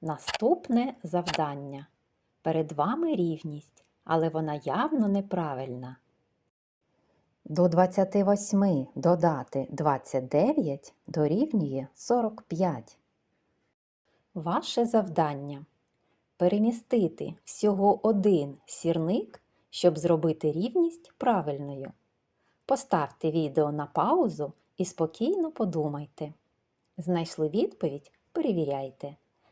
Наступне завдання. Перед вами рівність, але вона явно неправильна. До 28 додати 29 дорівнює 45. Ваше завдання перемістити всього один сірник, щоб зробити рівність правильною. Поставте відео на паузу і спокійно подумайте. Знайшли відповідь? Перевіряйте.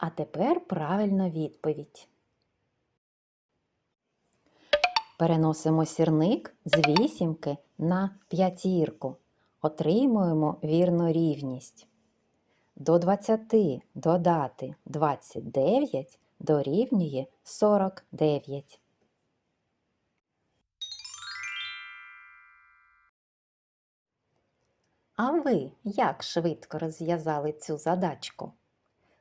А тепер правильна відповідь. Переносимо сірник з вісімки на п'ятірку. Отримуємо вірну рівність. До 20 додати 29 дорівнює 49. А ви як швидко розв'язали цю задачку?